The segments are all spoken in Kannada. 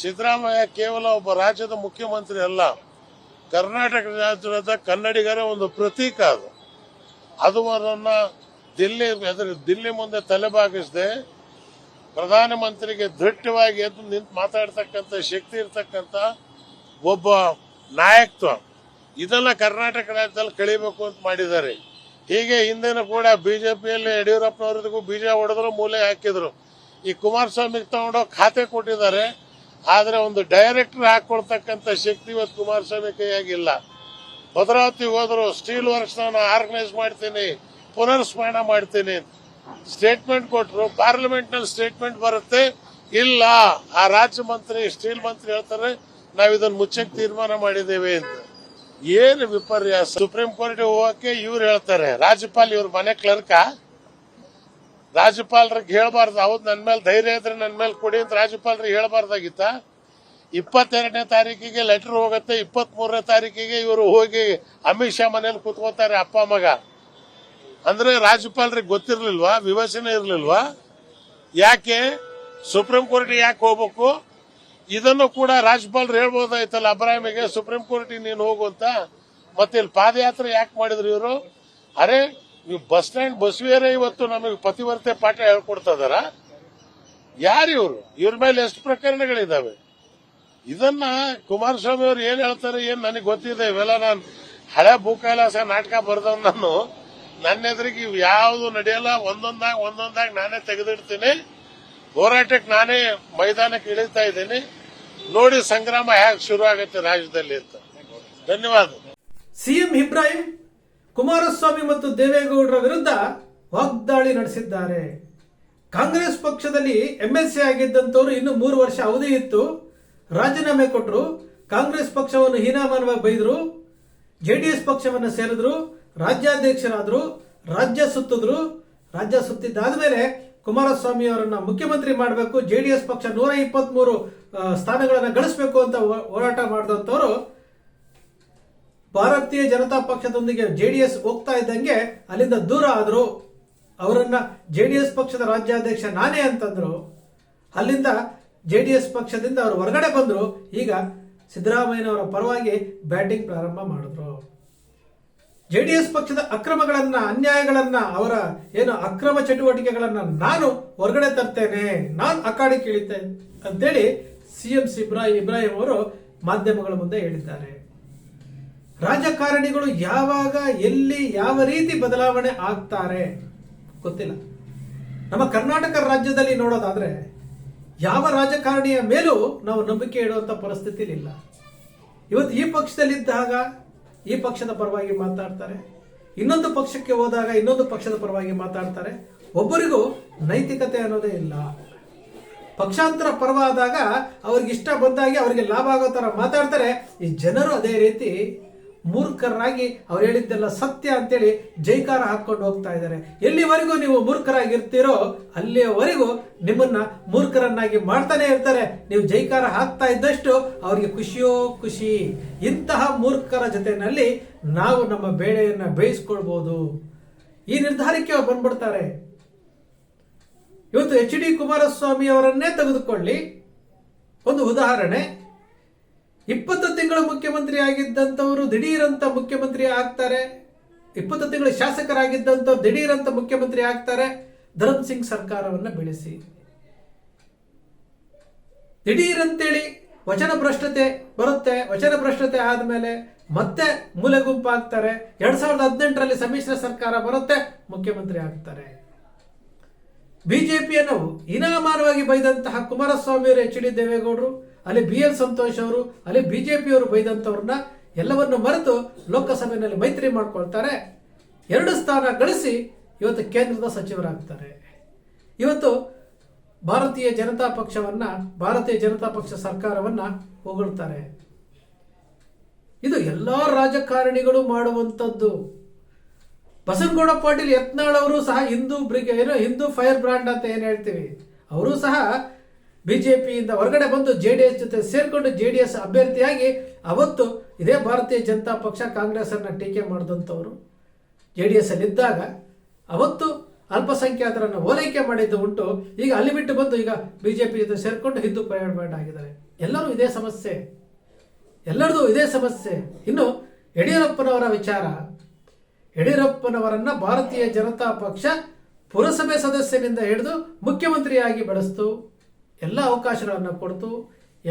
ಸಿದ್ದರಾಮಯ್ಯ ಕೇವಲ ಒಬ್ಬ ರಾಜ್ಯದ ಮುಖ್ಯಮಂತ್ರಿ ಅಲ್ಲ, ಕರ್ನಾಟಕ ರಾಜ್ಯದ ಕನ್ನಡಿಗರ ಒಂದು ಪ್ರತೀಕ ಅದು. ಅದು ಅವರನ್ನ ದಿಲ್ಲಿ ಎದುರು ದಿಲ್ಲಿ ಮುಂದೆ ತಲೆಬಾಗಿಸದೆ ಪ್ರಧಾನಮಂತ್ರಿಗೆ ದೃಢವಾಗಿ ಎದ್ದು ನಿಂತು ಮಾತಾಡ್ತಕ್ಕಂಥ ಶಕ್ತಿ ಇರ್ತಕ್ಕಂಥ ಒಬ್ಬ ನಾಯಕತ್ವ ಇದನ್ನ ಕರ್ನಾಟಕ ರಾಜ್ಯದಲ್ಲಿ ಕಳಿಬೇಕು ಅಂತ ಮಾಡಿದ್ದಾರೆ. ಹೀಗೆ ಹಿಂದೆನೂ ಕೂಡ ಬಿಜೆಪಿಯಲ್ಲಿ ಯಡಿಯೂರಪ್ಪನವರಿಗೂ ಬೀಜ ಹೊಡೆದ್ರು, ಮೂಲೆ ಹಾಕಿದ್ರು. ಈ ಕುಮಾರಸ್ವಾಮಿಗೆ ತಗೊಂಡೋಗಿ ಖಾತೆ ಕೊಟ್ಟಿದ್ದಾರೆ. ಆದರೆ ಒಂದು ಡೈರೆಕ್ಟರ್ ಹಾಕೊಳ್ತಕ್ಕಂಥ ಶಕ್ತಿ ಇವತ್ತು ಕುಮಾರಸ್ವಾಮಿ ಕೈಯಾಗಿಲ್ಲ. ಭದ್ರಾವತಿ ಹೋದ್ರು ಸ್ಟೀಲ್ ವರ್ಕ್ಸ್ ನಾನು ಆರ್ಗನೈಸ್ ಮಾಡ್ತೀನಿ, ಪುನರ್ಸ್ಮರಣ ಮಾಡ್ತೀನಿ ಸ್ಟೇಟ್ಮೆಂಟ್ ಕೊಟ್ಟರು ಪಾರ್ಲಿಮೆಂಟ್ನಲ್ಲಿ ಸ್ಟೇಟ್ಮೆಂಟ್ ಬರುತ್ತೆ. ಇಲ್ಲ, ಆ ರಾಜ್ಯ ಮಂತ್ರಿ ಸ್ಟೀಲ್ ಮಂತ್ರಿ ಹೇಳ್ತಾರೆ, ನಾವು ಇದನ್ನ ಮುಚ್ಚಕ್ಕೆ ತೀರ್ಮಾನ ಮಾಡಿದ್ದೇವೆ ಅಂತ. ಏನು ವಿಪರ್ಯಾಸ? ಸುಪ್ರೀಂ ಕೋರ್ಟ್ ಹೋಗಕ್ಕೆ ಇವ್ರು ಹೇಳ್ತಾರೆ. ರಾಜ್ಯಪಾಲ್ ಇವ್ರ ಮನೆ ಕ್ಲರ್ಕ ರಾಜ್ಯಪಾಲರಿಗೆ ಹೇಳಬಾರ್ದು. ಹೌದು ನನ್ನ ಮೇಲೆ ಧೈರ್ಯ ಇದ್ರೆ ನನ್ನ ಮೇಲೆ ಕೊಡಿ ಅಂತ ರಾಜ್ಯಪಾಲರಿಗೆ ಹೇಳಬಾರ್ದಾಗಿತ್ತ. ಇಪ್ಪತ್ತೆರಡನೇ ತಾರೀಕಿಗೆ ಲೆಟರ್ ಹೋಗುತ್ತೆ ಇಪ್ಪತ್ತ್ ಮೂರನೇ ತಾರೀಕಿಗೆ ಇವರು ಹೋಗಿ ಅಮಿತ್ ಶಾ ಮನೇಲಿ ಕುತ್ಕೋತಾರೆ ಅಪ್ಪ, ಮಗ. ಅಂದ್ರೆ ರಾಜ್ಯಪಾಲರಿಗೆ ಗೊತ್ತಿರ್ಲಿಲ್ವಾ? ವಿವಚನೆ ಇರ್ಲಿಲ್ವಾ? ಯಾಕೆ? ಸುಪ್ರೀಂ ಕೋರ್ಟ್ ಯಾಕೆ ಹೋಗ್ಬೇಕು? ಇದನ್ನು ಕೂಡ ರಾಜ್ಯಪಾಲರು ಹೇಳ್ಬೋದಾಯ್ತಲ್ಲ, ಅಬ್ರಾಹಿಮಿಗೆ ಸುಪ್ರೀಂ ಕೋರ್ಟ್ ನೀನು ಹೋಗು ಅಂತ. ಮತ್ತೆ ಇಲ್ಲಿ ಪಾದಯಾತ್ರೆ ಯಾಕೆ ಮಾಡಿದ್ರು ಇವರು? ಅರೆ ನೀವು ಬಸ್ ಸ್ಟ್ಯಾಂಡ್ ಬಸ್ವೇರೆ ಇವತ್ತು ನಮಗೆ ಪತಿವರ್ತೆ ಪಾಠ ಹೇಳ್ಕೊಡ್ತಾ ಇದಾರ? ಯಾರು ಇವರು? ಇವ್ರ ಮೇಲೆ ಎಷ್ಟು ಪ್ರಕರಣಗಳಿದಾವೆ? ಇದನ್ನ ಕುಮಾರಸ್ವಾಮಿ ಅವರು ಏನ್ ಹೇಳ್ತಾರೆ, ಏನ್ ನನಗೆ ಗೊತ್ತಿದೆ, ಇವೆಲ್ಲ ನಾನು ಹಳೆ ಭೂಕೈಲಾಸ ನಾಟಕ ಬರ್ದವ್ ನಾನು. ನನ್ನ ಎದುರಿಗೆ ಇವ್ ಯಾವುದು ನಡೆಯಲ್ಲ, ಒಂದೊಂದಾಗ ಒಂದೊಂದಾಗ ನಾನೇ ತೆಗೆದಿಡ್ತೀನಿ. ಹೋರಾಟಕ್ಕೆ ನಾನೇ ಮೈದಾನಕ್ಕೆ ಇಳಿತಾ ಇದ್ದೀನಿ. ನೋಡಿ ಸಂಗ್ರಾಮ ಹೇಗೆ ಶುರು ಆಗುತ್ತೆ ರಾಜ್ಯದಲ್ಲಿ ಅಂತ. ಧನ್ಯವಾದ. ಸಿಎಂ ಇಬ್ರಾಹಿಂ ಕುಮಾರಸ್ವಾಮಿ ಮತ್ತು ದೇವೇಗೌಡರ ವಿರುದ್ಧ ವಾಗ್ದಾಳಿ ನಡೆಸಿದ್ದಾರೆ. ಕಾಂಗ್ರೆಸ್ ಪಕ್ಷದಲ್ಲಿ ಎಂಎಲ್ಸಿ ಆಗಿದ್ದಂತವರು ಇನ್ನು ಮೂರು ವರ್ಷ ಅವಧಿ ಇತ್ತು. ರಾಜೀನಾಮೆ ಕೊಟ್ಟರು ಕಾಂಗ್ರೆಸ್ ಪಕ್ಷವನ್ನು ಹೀನಾಮಾನವಾಗಿ ಬೈದರು ಜೆಡಿಎಸ್ ಪಕ್ಷವನ್ನು ಸೇರಿದ್ರು, ರಾಜ್ಯಾಧ್ಯಕ್ಷರಾದರು, ರಾಜ್ಯ ಸುತ್ತಿದ್ರು. ರಾಜ್ಯ ಸುತ್ತಿದ್ದಾದ ಮೇಲೆ ಕುಮಾರಸ್ವಾಮಿ ಅವರನ್ನ ಮುಖ್ಯಮಂತ್ರಿ ಮಾಡಬೇಕು ಜೆಡಿಎಸ್ ಪಕ್ಷ ನೂರ ಇಪ್ಪತ್ಮೂರು ಸ್ಥಾನಗಳನ್ನು ಗಳಿಸಬೇಕು ಅಂತ ಹೋರಾಟ ಮಾಡಿದಂತವರು ಭಾರತೀಯ ಜನತಾ ಪಕ್ಷದೊಂದಿಗೆ ಜೆಡಿಎಸ್ ಹೋಗ್ತಾ ಇದ್ದಂಗೆ ಅಲ್ಲಿಂದ ದೂರ ಆದ್ರು ಅವರನ್ನ ಜೆಡಿಎಸ್ ಪಕ್ಷದ ರಾಜ್ಯಾಧ್ಯಕ್ಷ ನಾನೇ ಅಂತಂದ್ರು. ಅಲ್ಲಿಂದ ಜೆಡಿಎಸ್ ಪಕ್ಷದಿಂದ ಅವರು ಹೊರಗಡೆ ಬಂದ್ರು. ಈಗ ಸಿದ್ದರಾಮಯ್ಯನವರ ಪರವಾಗಿ ಬ್ಯಾಟಿಂಗ್ ಪ್ರಾರಂಭ ಮಾಡಿದ್ರು. ಜೆಡಿಎಸ್ ಪಕ್ಷದ ಅಕ್ರಮಗಳನ್ನ, ಅನ್ಯಾಯಗಳನ್ನ, ಅವರ ಏನು ಅಕ್ರಮ ಚಟುವಟಿಕೆಗಳನ್ನ ನಾನು ಹೊರಗಡೆ ತರ್ತೇನೆ. ನಾನು ಅಕಾಡಿ ಕೇಳಿದ್ದೆ ಅಂತೇಳಿ ಸಿಎಂ ಇಬ್ರಾಹಿಂ ಇಬ್ರಾಹಿಂ ಅವರು ಮಾಧ್ಯಮಗಳ ಮುಂದೆ ಹೇಳಿದ್ದಾರೆ. ರಾಜಕಾರಣಿಗಳು ಯಾವಾಗ, ಎಲ್ಲಿ, ಯಾವ ರೀತಿ ಬದಲಾವಣೆ ಆಗ್ತಾರೆ ಗೊತ್ತಿಲ್ಲ. ನಮ್ಮ ಕರ್ನಾಟಕ ರಾಜ್ಯದಲ್ಲಿ ನೋಡೋದಾದ್ರೆ ಯಾವ ರಾಜಕಾರಣಿಯ ಮೇಲೂ ನಾವು ನಂಬಿಕೆ ಇಡುವಂತ ಪರಿಸ್ಥಿತಿ ಇಲ್ಲ ಇವತ್ತು ಈ ಪಕ್ಷದಲ್ಲಿದ್ದಾಗ ಈ ಪಕ್ಷದ ಪರವಾಗಿ ಮಾತಾಡ್ತಾರೆ. ಇನ್ನೊಂದು ಪಕ್ಷಕ್ಕೆ ಹೋದಾಗ ಇನ್ನೊಂದು ಪಕ್ಷದ ಪರವಾಗಿ ಮಾತಾಡ್ತಾರೆ. ಒಬ್ಬರಿಗೂ ನೈತಿಕತೆ ಅನ್ನೋದೇ ಇಲ್ಲ. ಪಕ್ಷಾಂತರ ಪರವಾದಾಗ ಅವ್ರಿಗೆ ಇಷ್ಟ ಬಂದಾಗಿ ಅವರಿಗೆ ಲಾಭ ಆಗೋ ಥರ ಮಾತಾಡ್ತಾರೆ. ಈ ಜನರು ಅದೇ ರೀತಿ ಮೂರ್ಖರಾಗಿ ಅವ್ರು ಹೇಳಿದ್ದೆಲ್ಲ ಸತ್ಯ ಅಂತೇಳಿ ಜೈಕಾರ ಹಾಕೊಂಡು ಹೋಗ್ತಾ ಇದ್ದಾರೆ. ಎಲ್ಲಿವರೆಗೂ ನೀವು ಮೂರ್ಖರಾಗಿರ್ತೀರೋ ಅಲ್ಲಿಯವರೆಗೂ ನಿಮ್ಮನ್ನ ಮೂರ್ಖರನ್ನಾಗಿ ಮಾಡ್ತಾನೆ ಇರ್ತಾರೆ. ನೀವು ಜೈಕಾರ ಹಾಕ್ತಾ ಇದ್ದಷ್ಟು ಅವ್ರಿಗೆ ಖುಷಿಯೋ ಖುಷಿ. ಇಂತಹ ಮೂರ್ಖರ ಜೊತೆಯಲ್ಲಿ ನಾವು ನಮ್ಮ ಬೇಳೆಯನ್ನ ಬೇಯಿಸ್ಕೊಳ್ಬಹುದು ಈ ನಿರ್ಧಾರಕ್ಕೆ ಅವ್ರು ಬಂದ್ಬಿಡ್ತಾರೆ. ಇವತ್ತು ಎಚ್ ಡಿ ಕುಮಾರಸ್ವಾಮಿ ಅವರನ್ನೇ ತೆಗೆದುಕೊಳ್ಳಿ. ಒಂದು ಉದಾಹರಣೆ. ಇಪ್ಪತ್ತು ತಿಂಗಳು ಮುಖ್ಯಮಂತ್ರಿ ಆಗಿದ್ದಂಥವರು ದಿಢೀರಂತ ಮುಖ್ಯಮಂತ್ರಿ ಆಗ್ತಾರೆ. ಇಪ್ಪತ್ತು ತಿಂಗಳು ಶಾಸಕರಾಗಿದ್ದಂಥವ್ರು ದಿಢೀರಂತ ಮುಖ್ಯಮಂತ್ರಿ ಆಗ್ತಾರೆ. ಧರಮ್ ಸಿಂಗ್ ಸರ್ಕಾರವನ್ನ ಬೆಳೆಸಿ. ದಿಢೀರಂತೇಳಿ ವಚನ ಭ್ರಷ್ಟತೆ ಬರುತ್ತೆ. ವಚನ ಭ್ರಷ್ಟತೆ ಆದಮೇಲೆ ಮತ್ತೆ ಮೂಲೆ ಗುಂಪಾಗ್ತಾರೆ. ಎರಡ್ ಸಾವಿರದ ಹದಿನೆಂಟರಲ್ಲಿ ಸಮ್ಮಿಶ್ರ ಸರ್ಕಾರ ಬರುತ್ತೆ, ಮುಖ್ಯಮಂತ್ರಿ ಆಗ್ತಾರೆ. ಬಿಜೆಪಿಯನ್ನು ಇನಾಮಾನವಾಗಿ ಬೈದಂತಹ ಕುಮಾರಸ್ವಾಮಿ ಅವರು ಎಚ್ ಡಿ ದೇವೇಗೌಡರು ಅಲ್ಲಿ ಬಿ ಎಲ್ ಸಂತೋಷ್ ಅವರು, ಅಲ್ಲಿ ಬಿಜೆಪಿಯವರು ಬೈದಂಥವ್ರನ್ನ ಎಲ್ಲವನ್ನು ಮರೆತು ಲೋಕಸಭೆಯಲ್ಲಿ ಮೈತ್ರಿ ಮಾಡ್ಕೊಳ್ತಾರೆ. ಎರಡು ಸ್ಥಾನ ಗಳಿಸಿ ಇವತ್ತು ಕೇಂದ್ರದ ಸಚಿವರಾಗ್ತಾರೆ. ಇವತ್ತು ಭಾರತೀಯ ಜನತಾ ಪಕ್ಷವನ್ನ, ಭಾರತೀಯ ಜನತಾ ಪಕ್ಷ ಸರ್ಕಾರವನ್ನ ಹೊಗಳ್ತಾರೆ. ಇದು ಎಲ್ಲ ರಾಜಕಾರಣಿಗಳು ಮಾಡುವಂಥದ್ದು. ಬಸನಗೌಡ ಪಾಟೀಲ್ ಯತ್ನಾಳ್ ಅವರು ಸಹ Hindu brigade Hindu fire brand ಅಂತ ಏನು ಹೇಳ್ತೀವಿ. ಅವರು ಸಹ ಬಿಜೆಪಿಯಿಂದ ಹೊರಗಡೆ ಬಂದು ಜೆ ಡಿ ಎಸ್ ಜೊತೆ ಸೇರಿಕೊಂಡು ಜೆ ಡಿ ಎಸ್ ಅಭ್ಯರ್ಥಿಯಾಗಿ ಅವತ್ತು ಇದೇ ಭಾರತೀಯ ಜನತಾ ಪಕ್ಷ ಕಾಂಗ್ರೆಸ್ ಅನ್ನ ಟೀಕೆ ಮಾಡಿದಂಥವರು. ಜೆ ಡಿ ಎಸ್ ಅಲ್ಲಿ ಇದ್ದಾಗ ಅವತ್ತು ಅಲ್ಪಸಂಖ್ಯಾತರನ್ನು ಓಲೈಕೆ ಮಾಡಿದ್ದು ಉಂಟು. ಈಗ ಅಲ್ಲಿ ಬಿಟ್ಟು ಬಂದು ಈಗ ಬಿಜೆಪಿ ಜೊತೆ ಸೇರಿಕೊಂಡು ಹಿಂದೂ ಪ್ರಯಾಣ ಆಗಿದ್ದಾರೆ. ಎಲ್ಲರೂ ಇದೇ ಸಮಸ್ಯೆ. ಎಲ್ಲರದು ಇದೇ ಸಮಸ್ಯೆ. ಇನ್ನು ಯಡಿಯೂರಪ್ಪನವರ ವಿಚಾರ. ಯಡಿಯೂರಪ್ಪನವರನ್ನ ಭಾರತೀಯ ಜನತಾ ಪಕ್ಷ ಪುರಸಭೆ ಸದಸ್ಯನಿಂದ ಹಿಡಿದು ಮುಖ್ಯಮಂತ್ರಿಯಾಗಿ ಬೆಳೆಸ್ತು. ಎಲ್ಲ ಅವಕಾಶಗಳನ್ನು ಕೊಡ್ತು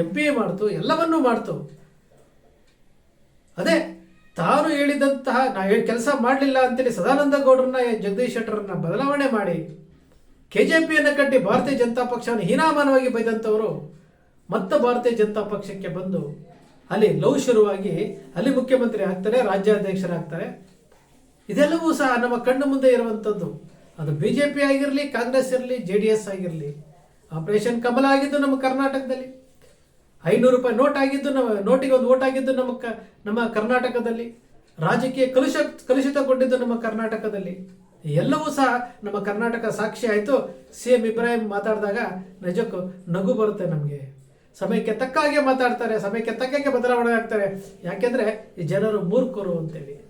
ಎಂ ಪಿ ಮಾಡ್ತು, ಎಲ್ಲವನ್ನೂ ಮಾಡ್ತು. ಅದೇ, ತಾನು ಹೇಳಿದಂತಹ ನಾ ಕೆಲಸ ಮಾಡಲಿಲ್ಲ ಅಂತೇಳಿ ಸದಾನಂದ ಗೌಡ್ರನ್ನ, ಜಗದೀಶ್ ಶೆಟ್ಟರನ್ನ ಬದಲಾವಣೆ ಮಾಡಿ ಕೆ ಜೆ ಪಿಯನ್ನು ಕಟ್ಟಿ ಭಾರತೀಯ ಜನತಾ ಪಕ್ಷವನ್ನು ಹೀನಾಮಾನವಾಗಿ ಬೈದಂಥವರು ಮತ್ತೆ ಭಾರತೀಯ ಜನತಾ ಪಕ್ಷಕ್ಕೆ ಬಂದು ಅಲ್ಲಿ ಲವ್ ಶುರುವಾಗಿ ಅಲ್ಲಿ ಮುಖ್ಯಮಂತ್ರಿ ಆಗ್ತಾರೆ, ರಾಜ್ಯಾಧ್ಯಕ್ಷರಾಗ್ತಾರೆ. ಇದೆಲ್ಲವೂ ಸಹ ನಮ್ಮ ಕಣ್ಣು ಮುಂದೆ ಇರುವಂಥದ್ದು. ಅದು ಬಿ ಜೆ ಪಿ ಆಗಿರಲಿ, ಕಾಂಗ್ರೆಸ್ ಇರಲಿ ಜೆ ಡಿ ಎಸ್ ಆಗಿರಲಿ ಆಪರೇಷನ್ ಕಮಲ ಆಗಿದ್ದು ನಮ್ಮ ಕರ್ನಾಟಕದಲ್ಲಿ. ಐನೂರು ರೂಪಾಯಿ ನೋಟ್ ಆಗಿದ್ದು ನಮ್ಮ, ನೋಟಿಗೆ ಒಂದು ಓಟ್ ಆಗಿದ್ದು ನಮ್ಮ ನಮ್ಮ ಕರ್ನಾಟಕದಲ್ಲಿ. ರಾಜಕೀಯ ಕಲುಷ, ಕಲುಷಿತಗೊಂಡಿದ್ದು ನಮ್ಮ ಕರ್ನಾಟಕದಲ್ಲಿ. ಎಲ್ಲವೂ ಸಹ ನಮ್ಮ ಕರ್ನಾಟಕ ಸಾಕ್ಷಿ ಆಯಿತು. ಸಿ ಎಂ ಇಬ್ರಾಹಿಂ ಮಾತಾಡಿದಾಗ ನಿಜಕ್ಕೂ ನಗು ಬರುತ್ತೆ ನಮಗೆ. ಸಮಯಕ್ಕೆ ತಕ್ಕ ಹಾಗೆ ಮಾತಾಡ್ತಾರೆ, ಸಮಯಕ್ಕೆ ತಕ್ಕಕ್ಕೆ ಬದಲಾವಣೆ ಆಗ್ತಾರೆ. ಯಾಕೆಂದ್ರೆ ಈ ಜನರು ಮೂರ್ಖರು ಅಂತೇಳಿ.